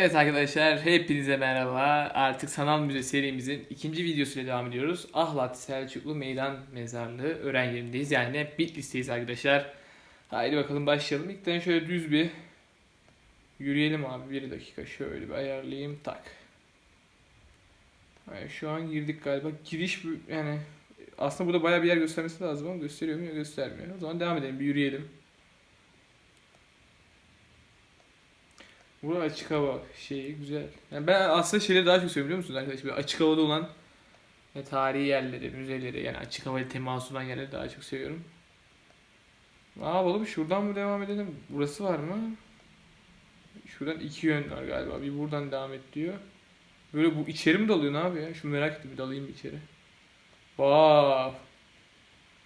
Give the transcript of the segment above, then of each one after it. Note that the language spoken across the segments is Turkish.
Evet arkadaşlar hepinize merhaba. Artık sanal müze serimizin ikinci videosuyla devam ediyoruz. Ahlat Selçuklu Meydan Mezarlığı öğren yerindeyiz. Yani Bitlis'teyiz arkadaşlar. Haydi bakalım başlayalım. İlkten şöyle düz bir yürüyelim abi. Bir dakika şöyle bir ayarlayayım. Tak. Yani şu an girdik galiba. Giriş yani aslında burada bayağı bir yer göstermesi lazım ama gösteriyor mu? Göstermiyor. O zaman devam edelim. Bir yürüyelim. Bu açık hava şeyi güzel. Yani ben aslında şeyleri daha çok seviyorum biliyor musunuz arkadaşlar? Böyle açık havada olan ve tarihi yerleri, müzeleri yani açık havaya teması olan yerleri daha çok seviyorum. Ne yapalım? Şuradan mı devam edelim? Burası var mı? Şuradan iki yön var galiba. Bir buradan devam et diyor. Böyle bu içeri mi dalıyor ne yapıyor ya? Şu merak ettim bir dalayım bir içeri. Vav.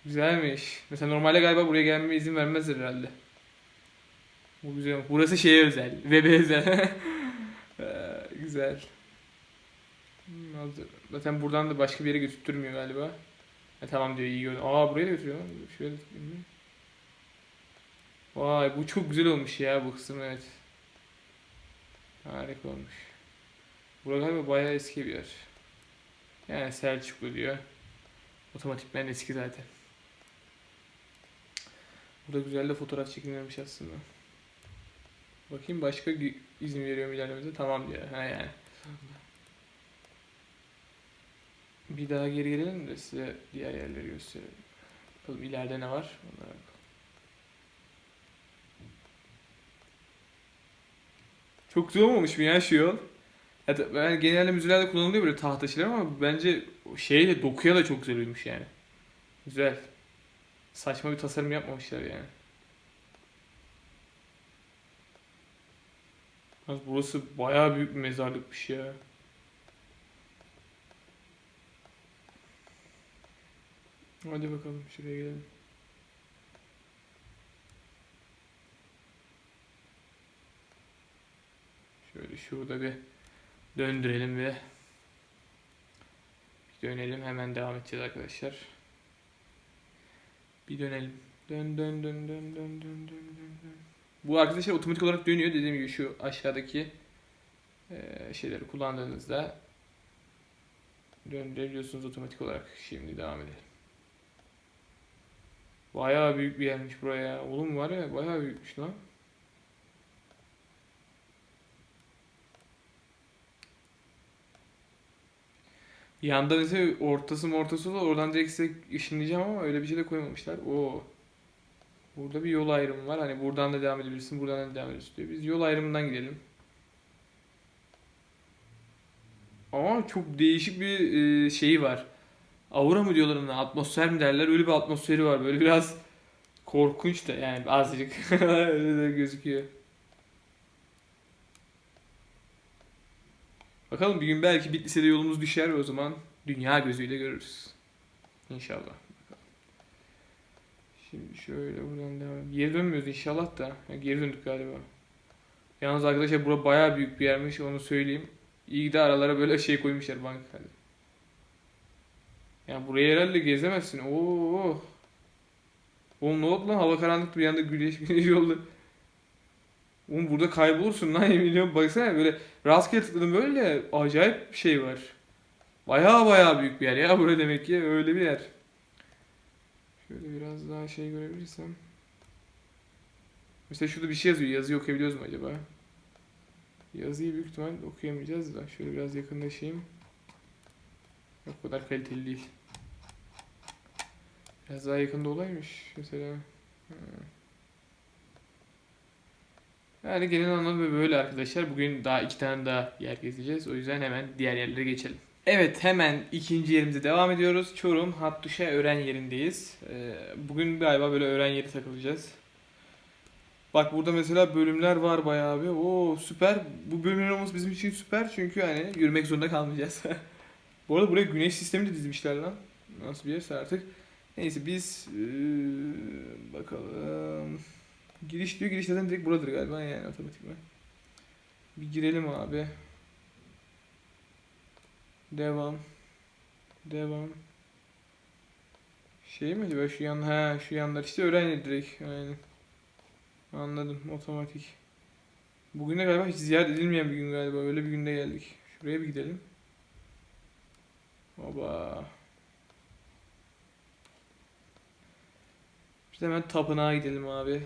Güzelmiş. Mesela normalde galiba buraya gelmeme izin vermezler herhalde. Bu güzel. Burası şeye özel. Web'e özel. Ee, güzel. Hmm. Zaten buradan da başka bir yere götürtmüyor galiba. E, tamam diyor iyi gördüm. Aa buraya da götürüyor lan. Götürüyor. Vay bu çok güzel olmuş ya bu kısım evet. Harika olmuş. Burası galiba bayağı eski bir yer. Yani Selçuklu diyor. Otomatikmen eski zaten. Burada güzel de fotoğraf çekilmemiş aslında. Bakayım başka izin veriyor mu ilerlememize? Tamam diyor. Ha yani. Bir daha geri gelelim de size diğer yerleri gösterelim. Bakalım ileride ne var? Onlara. Çok güzel olmamış mı ya şu yol? Ya da ben genelde müzelerde kullanılıyor böyle tahta şeyler ama bence şeyle dokuya da çok güzel uymuş yani. Güzel. Saçma bir tasarım yapmamışlar yani. Burası bayağı büyük bir mezarlıkmış ya. Hadi bakalım şuraya gelelim. Şöyle şurada bir döndürelim ve bir dönelim hemen devam edeceğiz arkadaşlar. Bir dönelim. Dön dön dön dön dön dön dön dön dön. Bu arkadaşlar otomatik olarak dönüyor. Dediğim gibi şu aşağıdaki eee, şeyleri kullandığınızda döndürebiliyorsunuz otomatik olarak. Şimdi devam edelim. Bayağı büyük bir yermiş buraya. Oğlum var ya bayağı büyükmüş lan. Yanda mesela ortası mı ortası da oradan direkt size ışınlayacağım ama öyle bir şey de koymamışlar. Oo. Burada bir yol ayrımı var. Hani buradan da devam edebilirsin, buradan da devam edebilirsin diyor. Biz yol ayrımından gidelim. Ama çok değişik bir e, şeyi var. Aura mı diyorlar ona, atmosfer mi derler? Öyle bir atmosferi var. Böyle biraz korkunç da yani azıcık öyle de gözüküyor. Bakalım bir gün belki Bitlis'e de yolumuz düşer ve o zaman dünya gözüyle görürüz. İnşallah. Şöyle buradan devam. Geri dönmüyoruz inşallah da. Ha, geri döndük galiba. Yalnız arkadaşlar bura bayağı büyük bir yermiş onu söyleyeyim. İyi de aralara böyle şey koymuşlar banka. Ya burayı herhalde gezemezsin. Oo. Oğlum ne oldu lan? Hava karanlık bir yanda güneş güneş oldu. Oğlum burada kaybolursun lan yemin ediyorum. Baksana böyle rastgele tıkladım böyle acayip bir şey var. Baya baya büyük bir yer ya burada demek ki öyle bir yer. Şöyle biraz daha şey görebilirsem. Mesela şurada bir şey yazıyor. Yazıyı okuyabiliyoruz mu acaba? Yazıyı büyük ihtimal okuyamayacağız da. Şöyle biraz yakınlaşayım. Yok o kadar kaliteli değil. Biraz daha yakında olaymış mesela. Yani genel anlamda böyle arkadaşlar. Bugün daha iki tane daha yer gezeceğiz. O yüzden hemen diğer yerlere geçelim. Evet hemen ikinci yerimize devam ediyoruz. Çorum Hattuşa öğren yerindeyiz. Ee, bugün galiba böyle öğren yeri takılacağız. Bak burada mesela bölümler var bayağı bir. Oo süper. Bu bölümler olması bizim için süper. Çünkü hani yürümek zorunda kalmayacağız. Bu arada buraya güneş sistemi de dizmişler lan. Nasıl bir yerse artık. Neyse biz eee, bakalım. Giriş diyor. Giriş zaten direkt buradır galiba yani otomatikman. Bir girelim abi. Devam. Devam. Şey mi acaba şu yan ha şu yanlar işte öğrenci direkt aynen. Anladım otomatik. Bugün de galiba hiç ziyaret edilmeyen bir gün galiba. Öyle bir günde geldik. Şuraya bir gidelim. Baba. Biz hemen tapınağa gidelim abi.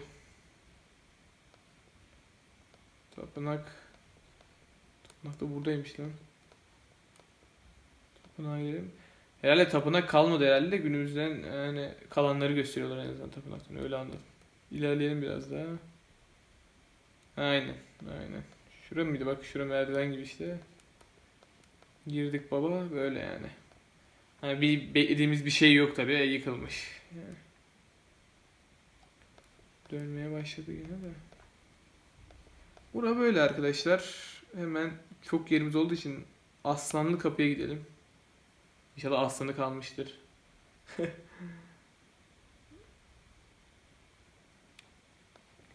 Tapınak. Tapınak da buradaymış lan. Tapınağa gidelim. Herhalde tapınak kalmadı herhalde de günümüzden yani kalanları gösteriyorlar en azından tapınaktan öyle anladım. İlerleyelim biraz daha. Aynen, aynen. Şura mıydı bak şura merdiven gibi işte. Girdik baba böyle yani. Hani bir beklediğimiz bir şey yok tabii yıkılmış. Yani. Dönmeye başladı yine de. Bura böyle arkadaşlar. Hemen çok yerimiz olduğu için Aslanlı Kapı'ya gidelim. İnşallah aslanı kalmıştır.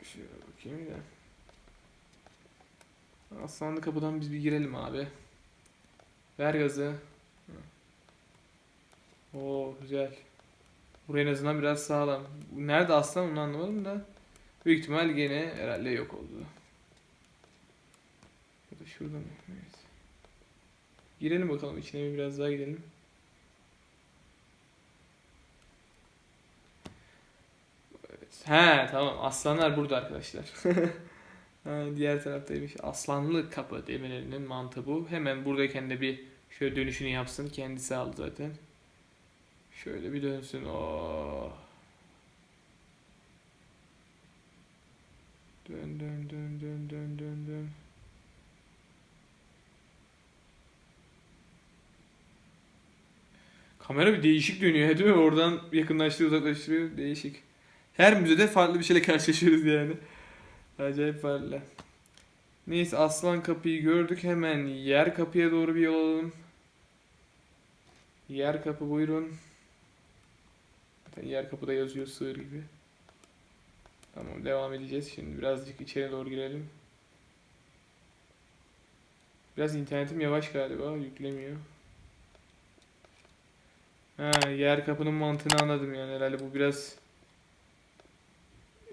Şöyle bakayım da. Aslanlı kapıdan biz bir girelim abi. Ver gazı. Oo güzel. Buraya en azından biraz sağlam. Nerede aslan onu anlamadım da. Büyük ihtimal gene herhalde yok oldu. Ya da şurada mı? Evet. Girelim bakalım içine bir biraz daha gidelim. He tamam aslanlar burada arkadaşlar. Diğer taraftaymış. Aslanlı kapı demelerinin mantığı bu. Hemen buradayken de bir şöyle dönüşünü yapsın. Kendisi aldı zaten. Şöyle bir dönsün. Oo. Dön dön dön dön dön dön dön. Kamera bir değişik dönüyor değil mi? Oradan yakınlaştırıyor, uzaklaştırıyor. Değişik. Her müzede farklı bir şeyle karşılaşıyoruz yani. Acayip farklı. Neyse aslan kapıyı gördük. Hemen yer kapıya doğru bir yol alalım. Yer kapı buyurun. Yer kapıda yazıyor sığır gibi. Tamam devam edeceğiz. Şimdi birazcık içeri doğru girelim. Biraz internetim yavaş galiba. Yüklemiyor. Ha, yer kapının mantığını anladım yani. Herhalde bu biraz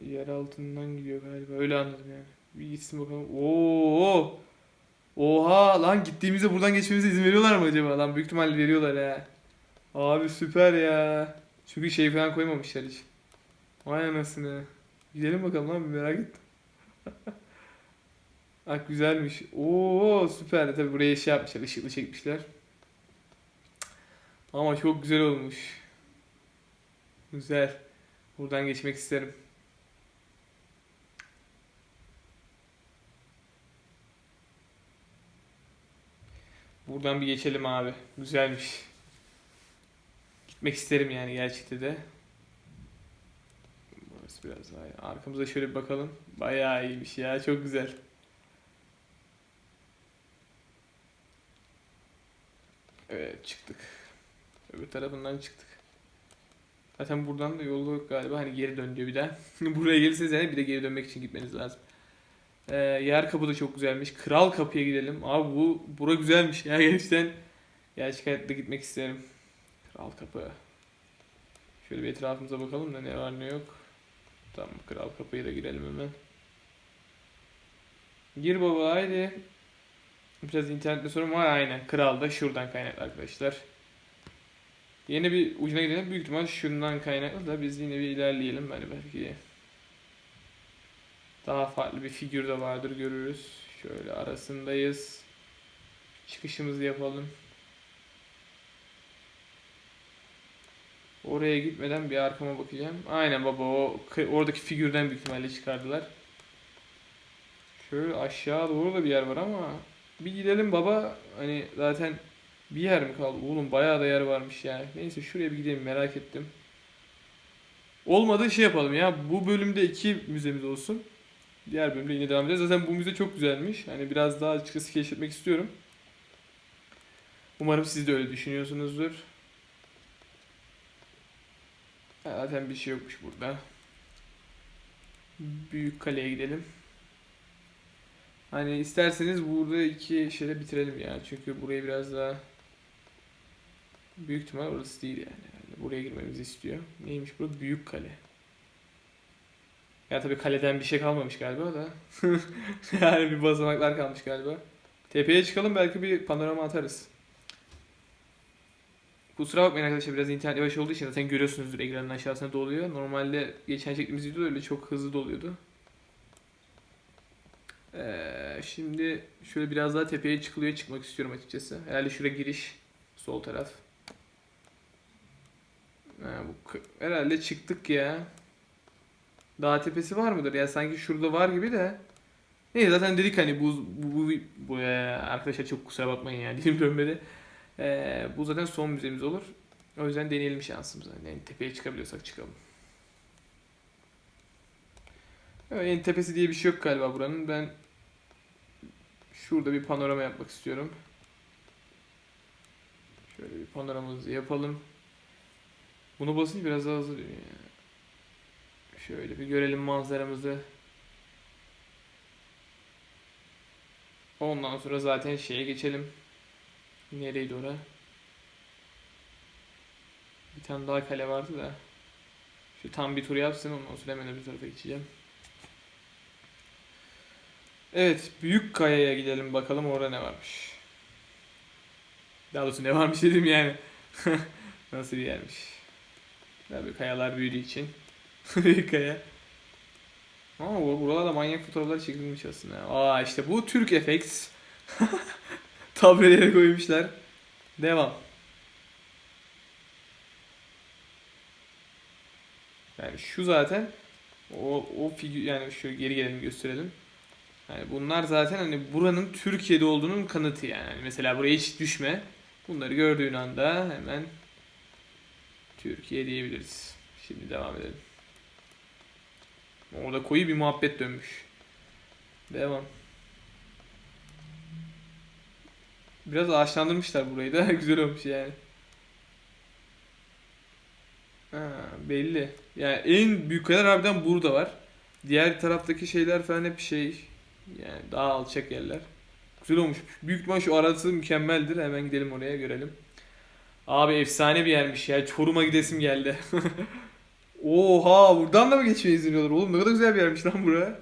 yer altından gidiyor galiba. Öyle anladım yani. Bir gitsin bakalım. Oo! Oha lan gittiğimizde buradan geçmemize izin veriyorlar mı acaba? Lan büyük ihtimalle veriyorlar ya. Abi süper ya. Çünkü şey falan koymamışlar hiç. Vay anasını. Gidelim bakalım lan bir merak ettim. Bak güzelmiş. Oo süper. Tabi buraya şey yapmışlar. ışıklı çekmişler. Ama çok güzel olmuş. Güzel. Buradan geçmek isterim. Buradan bir geçelim abi. Güzelmiş. Gitmek isterim yani gerçekten de. Burası biraz daha iyi. Arkamıza şöyle bir bakalım. Bayağı iyiymiş ya. Çok güzel. Evet çıktık. Öbür tarafından çıktık. Zaten buradan da yol yok galiba. Hani geri dön diyor bir daha. Buraya gelirseniz yani bir de geri dönmek için gitmeniz lazım. Ee, yer kapı da çok güzelmiş. Kral kapıya gidelim. Abi bu bura güzelmiş ya gerçekten. Gerçek hayatta gitmek isterim. Kral kapı. Şöyle bir etrafımıza bakalım da ne var ne yok. Tamam kral kapıya da girelim hemen. Gir baba haydi. Biraz internette sorun var aynen. Kral da şuradan kaynaklı arkadaşlar. Yeni bir ucuna gidelim. Büyük ihtimal şundan kaynaklı da biz yine bir ilerleyelim. Hani belki daha farklı bir figür de vardır görürüz. Şöyle arasındayız. Çıkışımızı yapalım. Oraya gitmeden bir arkama bakacağım. Aynen baba o oradaki figürden büyük ihtimalle çıkardılar. Şöyle aşağı doğru da bir yer var ama bir gidelim baba. Hani zaten bir yer mi kaldı? Oğlum bayağı da yer varmış yani. Neyse şuraya bir gidelim merak ettim. Olmadı şey yapalım ya. Bu bölümde iki müzemiz olsun. Diğer bölümde yine devam edeceğiz. Zaten bu müze çok güzelmiş. Hani biraz daha açıkçası keşfetmek istiyorum. Umarım siz de öyle düşünüyorsunuzdur. Zaten bir şey yokmuş burada. Büyük kaleye gidelim. Hani isterseniz burada iki şeyle bitirelim ya. Çünkü burayı biraz daha büyük ihtimal orası değil yani. Buraya girmemizi istiyor. Neymiş bu? Büyük kale. Ya tabii kaleden bir şey kalmamış galiba da. yani bir basamaklar kalmış galiba. Tepeye çıkalım belki bir panorama atarız. Kusura bakmayın arkadaşlar biraz internet yavaş olduğu için zaten görüyorsunuzdur ekranın aşağısında doluyor. Normalde geçen çektiğimiz videoda öyle çok hızlı doluyordu. Ee, şimdi şöyle biraz daha tepeye çıkılıyor çıkmak istiyorum açıkçası. Herhalde şuraya giriş sol taraf. Ha, bu herhalde çıktık ya. Dağ tepesi var mıdır? Ya sanki şurada var gibi de. Neyse zaten dedik hani bu bu, bu, bu- e, arkadaşlar çok kusura bakmayın yani dilim dönmedi. Ee, bu zaten son müzemiz olur. O yüzden deneyelim şansımızı. Yani tepeye çıkabiliyorsak çıkalım. Evet, en tepesi diye bir şey yok galiba buranın. Ben şurada bir panorama yapmak istiyorum. Şöyle bir panoramamızı yapalım. Bunu basınca biraz daha hızlı dönüyor ya. Şöyle bir görelim manzaramızı. Ondan sonra zaten şeye geçelim. Nereydi ora? Bir tane daha kale vardı da. Şu tam bir tur yapsın ondan sonra hemen öbür tarafa geçeceğim. Evet, Büyük Kaya'ya gidelim bakalım orada ne varmış. Daha doğrusu ne varmış dedim yani. Nasıl bir yermiş. Tabii kayalar büyüdüğü için. Büyük Kaya. Ama bu- buralarda manyak fotoğraflar çekilmiş aslında. Aa işte bu Türk Effects. Tableleri koymuşlar. Devam. Yani şu zaten o o figür yani şu geri gelelim gösterelim. Yani bunlar zaten hani buranın Türkiye'de olduğunun kanıtı yani. Hani mesela buraya hiç düşme. Bunları gördüğün anda hemen Türkiye diyebiliriz. Şimdi devam edelim. Orada koyu bir muhabbet dönmüş. Devam. Biraz ağaçlandırmışlar burayı da güzel olmuş yani. Ha, belli. Yani en büyük kayalar harbiden burada var. Diğer taraftaki şeyler falan hep şey yani daha alçak yerler. Güzel olmuş. Büyük ihtimal şu arası mükemmeldir. Hemen gidelim oraya görelim. Abi efsane bir yermiş ya. Çorum'a gidesim geldi. Oha buradan da mı geçmeye izin veriyorlar oğlum? Ne kadar güzel bir yermiş lan bura.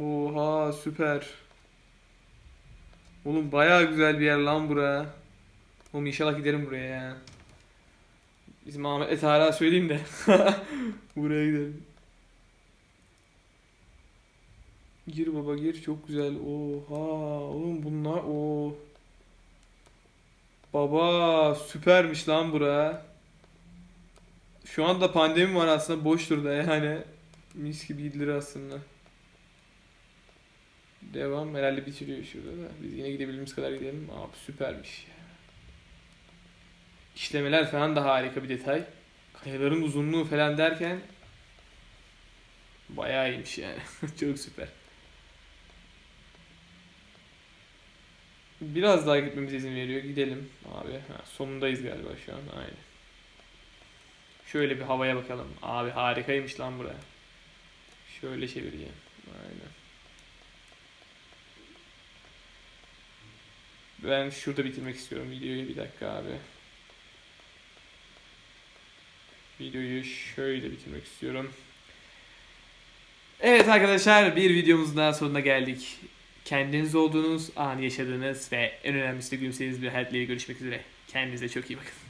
Oha süper. Oğlum bayağı güzel bir yer lan bura. Oğlum inşallah giderim buraya ya. Bizim Ahmet'le Tarık'a söyleyeyim de. buraya gidelim. Gir baba gir çok güzel. Oha oğlum bunlar o. Baba süpermiş lan bura. Şu anda pandemi var aslında boştur da yani. Mis gibi gidilir aslında. Devam herhalde bitiriyor şurada da. Biz yine gidebildiğimiz kadar gidelim. Abi süpermiş. İşlemeler falan da harika bir detay. Kayaların uzunluğu falan derken bayağı iyiymiş yani. Çok süper. Biraz daha gitmemize izin veriyor. Gidelim abi. Ha, sonundayız galiba şu an. Aynen. Şöyle bir havaya bakalım. Abi harikaymış lan buraya. Şöyle çevireceğim. Aynen. Ben şurada bitirmek istiyorum videoyu. Bir dakika abi. Videoyu şöyle bitirmek istiyorum. Evet arkadaşlar bir videomuzun daha sonuna geldik. Kendiniz olduğunuz, anı yaşadığınız ve en önemlisi de gülümsediğiniz bir hayatla görüşmek üzere. Kendinize çok iyi bakın.